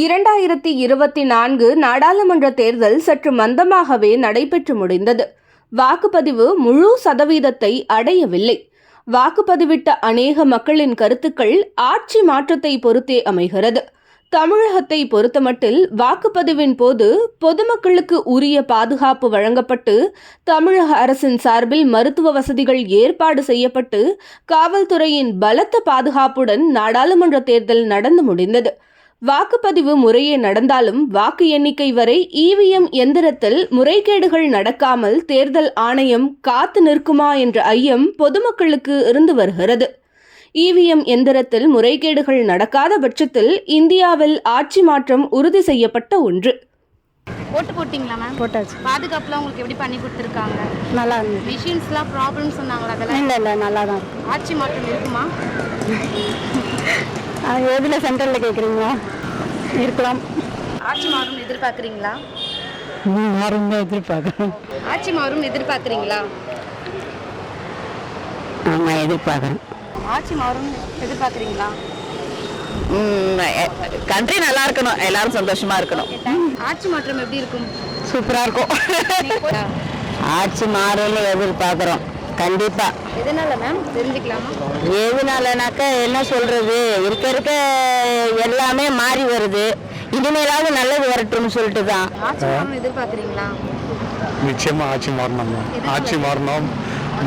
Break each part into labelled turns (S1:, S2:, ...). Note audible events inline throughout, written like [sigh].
S1: இரண்டாயிரத்தி இருபத்தி நான்கு நாடாளுமன்ற தேர்தல் சற்று மந்தமாகவே நடைபெற்று முடிந்தது. வாக்குப்பதிவு முழு சதவீதத்தை அடையவில்லை. வாக்குப்பதிவிட்ட அநேக மக்களின் கருத்துக்கள் ஆட்சி மாற்றத்தை பொறுத்தே அமைகிறது. தமிழகத்தை பொறுத்தமட்டில் வாக்குப்பதிவின் போது பொதுமக்களுக்கு உரிய பாதுகாப்பு வழங்கப்பட்டு தமிழக அரசின் சார்பில் மருத்துவ வசதிகள் ஏற்பாடு செய்யப்பட்டு காவல்துறையின் பலத்த பாதுகாப்புடன் நாடாளுமன்ற தேர்தல் நடந்து முடிந்தது. வாக்குப்பதிவு முறையே நடந்தாலும் வாக்கு எண்ணிக்கை வரை இவிஎம் எந்திரத்தில் முறைகேடுகள் நடக்காமல் தேர்தல் ஆணையம் காத்து நிற்குமா என்ற ஐயம் பொதுமக்களுக்கு இருந்து வருகிறது. இவிஎம் எந்திரத்தில் முறைகேடுகள் நடக்காத பட்சத்தில் இந்தியாவில் ஆட்சி மாற்றம் உறுதி செய்யப்பட்ட ஒன்று.
S2: ஓட்டு போட்டிங்களா மேம்?
S3: போட்டாச்சு.
S2: பாதுகாப்புலாம் உங்களுக்கு எப்படி பண்ணி கொடுத்துருக்காங்க?
S3: நல்லா இருந்தது
S2: மிஷின்ஸ்லாம் ப்ராப்ளம் சொன்னாங்களா? அதெல்லாம்?
S3: இல்லை இல்லை நல்லா தான் இருக்கு.
S2: ஆட்சி மாற்றம் இருக்குமா? [laughs]
S3: எதில் சென்ட்ரலில் கேட்குறீங்களா இருக்கலாம்.
S2: ஆட்சி மாறும் எதிர்பார்க்குறீங்களா?
S3: மாறும் தான் எதிர்பார்க்குறோம்.
S2: ஆட்சி மாறும் எதிர்பார்க்குறீங்களா?
S3: ஆமாம் எதிர்பார்க்குறேன்.
S2: ஆட்சி மாறும் எதிர்பார்க்குறீங்களா?
S4: கண்ட்ரி நல்லா இருக்கணும். எல்லாரும் சந்தோஷமா இருக்கணும்.
S2: ஆட்சி மாற்றம் எப்படி இருக்கும்?
S4: சூப்பரா இருக்கும். ஆட்சி மாறும்னு எதிர்பார்க்குறோம். கண்டிப்பா.
S2: எதனால மேம் தெரிஞ்சுக்கலாமா?
S4: எதுனாலனாக்கா என்ன சொல்றது? இருக்க இருக்க எல்லாமே மாறி வருது. இனிமேலாவது நல்லது வரட்டும்னு சொல்லிட்டு தான்
S2: ஆட்சி மாறும் எதிர்பார்க்குறீங்களா?
S5: நிச்சயமா ஆட்சி மாறணும் ஆட்சி மாறணும்.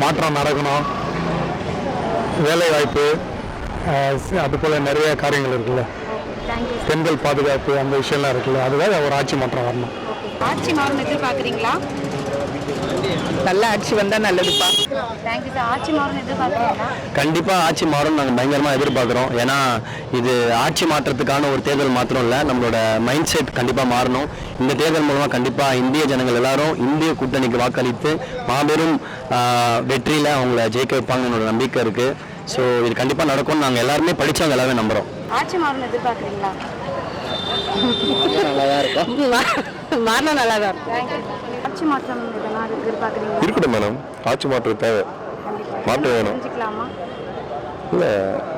S5: மாற்றம் நடக்கணும். வேலை வாய்ப்பு அது போல நிறைய காரியங்கள் இருக்குல்ல. பெண்கள் பாதுகாப்பு அந்த விஷயம்லாம் இருக்குல்ல. அதுக்காக ஒரு ஆட்சி மாற்றம் வரணும்.
S2: ஆட்சி மாறும் எதிர்பார்க்குறீங்களா?
S4: நல்ல ஆட்சி வந்தா நல்லதுப்பா.
S2: தேங்க்யூ சார் ஆட்சி மாறும் எதிர்பார்க்குறீங்களா?
S6: கண்டிப்பாக ஆட்சி மாறும் நாங்கள் பயங்கரமாக எதிர்பார்க்குறோம். ஏன்னா இது ஆட்சி மாற்றத்துக்கான ஒரு தேர்தல் மாத்திரம் இல்லை நம்மளோட மைண்ட் செட் கண்டிப்பாக மாறணும். இந்த தேர்தல் மூலமாக கண்டிப்பாக இந்திய ஜனங்கள் எல்லாரும் இந்திய கூட்டணிக்கு வாக்களித்து மாபெரும் வெற்றியில் அவங்கள ஜெயிக்க வைப்பாங்க என்னோட நம்பிக்கை இருக்குது ஸோ இது கண்டிப்பாக நடக்கும்னு நாங்கள் எல்லாருமே படித்தவங்க எல்லாருமே நம்புகிறோம்
S2: ஆட்சி மாறும் எதிர்பார்க்குறீங்களா?
S4: மாறினா நல்லா தான்
S2: ஆட்சி மாற்றம் எதனா எதிர்பார்க்குறீங்களா
S7: இருக்கட்டும் மேடம் ஆட்சி மாற்றம் தேவை. மாற்றம் வேணும். இல்லை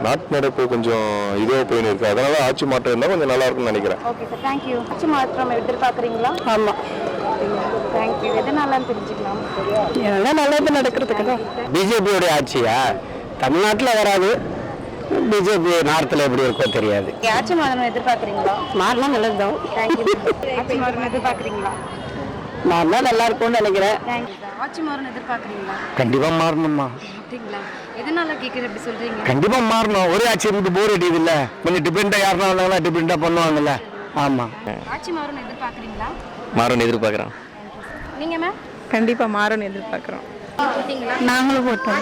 S7: நாட்டு நடப்பு கொஞ்சம் இதுவாக போயின்னு இருக்கு. அதனால ஆட்சி மாற்றம் இருந்தால் கொஞ்சம் நல்லா இருக்கும்னு நினைக்கிறேன்.
S2: ஓகே சார் தேங்க்யூ ஆட்சி மாற்றம் எதிர்பார்க்குறீங்களா?
S4: ஆமாம்
S2: தேங்க்யூ எதனாலன்னு தெரிஞ்சுக்கலாம்.
S4: எல்லாம் நல்லது நடக்கிறதுக்கு தான்.
S6: பிஜேபியோடைய ஆட்சியா? தமிழ்நாட்டில் வராது. பிஜேபி நார்த்தில் எப்படி இருக்கோ தெரியாது.
S2: ஆட்சி மாற்றம் எதிர்பார்க்குறீங்களா?
S4: மாறினா நல்லது தான்
S2: தேங்க்யூ ஆட்சி எதிர்பார்க்குறீங்களா?
S4: மாறினா நல்லா இருக்கும்னு நினைக்கிறேன்.
S2: ஆட்சி எதிர்பார்க்குறீங்களா?
S6: கண்டிப்பாக மாறணும்மா.
S2: அப்படிங்களா? எதனால கேட்குறது எப்படி சொல்கிறீங்க
S6: கண்டிப்பாக மாறணும். ஒரே ஆட்சி இருந்து போர் அடிக்குது இல்லை கொஞ்சம் டிஃப்ரெண்ட்டாக யாருனா வந்தாங்களா டிஃப்ரெண்ட்டாக பண்ணுவாங்கல்ல. ஆமாம்
S2: ஆட்சி மாறும் எதிர்பார்க்குறீங்களா?
S6: மாறும்னு எதிர்பார்க்குறேன்
S2: நீங்கள் மேம்
S3: கண்டிப்பாக மாறும்னு எதிர்பார்க்குறோம். நாங்களும் போட்டோம்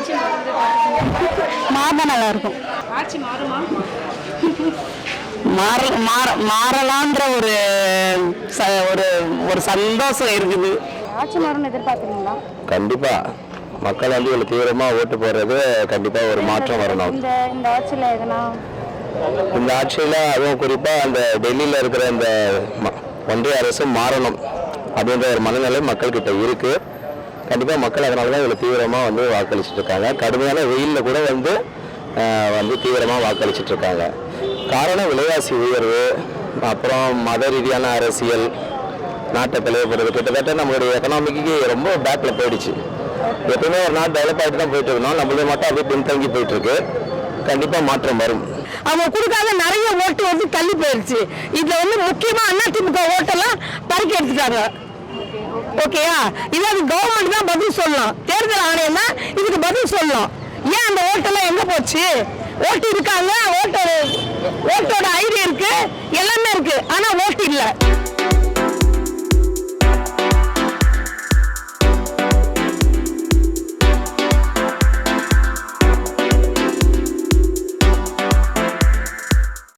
S3: மாறினா நல்லா இருக்கும்.
S4: மாற மாற மாறலான்ற ஒரு ச- ஒரு ஒரு சந்தோஷம் இருக்குது.
S2: ஆட்சி மாறும் எதிர்பார்க்குறீங்களா?
S7: கண்டிப்பாக மக்கள் வந்து இவ்வளோ தீவிரமாக ஓட்டு போடுறது கண்டிப்பாக ஒரு மாற்றம் வரணும்.
S2: இந்த இந்த ஆட்சியில் எதனா?
S7: இந்த ஆட்சியில் அதுவும் குறிப்பாக அந்த டெல்லியில் இருக்கிற இந்த ம- ஒன்றிய அரசு மாறணும் அப்படின்ற ஒரு மனநிலை மக்கள்கிட்ட இருக்குது கண்டிப்பாக மக்கள் அதனால தான் இவ்வளோ தீவிரமாக வந்து வாக்களிச்சுட்டு இருக்காங்க. கடுமையான வெயிலில் கூட வந்து வந்து தீவிரமாக வாக்களிச்சுட்டு இருக்காங்க. காரணம் விலைவாசி உயர்வு அப்புறம் மத ரீதியான அரசியல் நாட்டை பிளவுபடுறது கிட்டத்தட்ட நம்மளுடைய எக்கனாமிக்கு ரொம்ப பேக்கில் போயிடுச்சு. எப்பவுமே ஒரு நாள் டெவலப் ஆகிட்டு தான் போயிட்டு இருக்கணும் நம்மளுடைய மட்டும் அப்படியே பின்தங்கி போயிட்டு இருக்கு. கண்டிப்பாக மாற்றம் வரும்.
S4: அவங்க கொடுக்காத நிறைய ஓட்டு வந்து தள்ளி போயிருச்சு. இதுல வந்து முக்கியமா அதிமுக ஓட்டெல்லாம் பறிக்க எடுத்துட்டாங்க. ஓகேயா இது அது கவர்மெண்ட் தான் பதில் சொல்லலாம் தேர்தல் ஆணையம் தான் இதுக்கு பதில் சொல்லலாம் ஏன் அந்த ஓட்டெல்லாம் எங்க போச்சு? ஓட்டு இருக்காங்க ஓட்டோட ஓட்டோட ஐடி இருக்கு. எல்லாமே இருக்கு. ஆனா ஓட்டு இல்லை.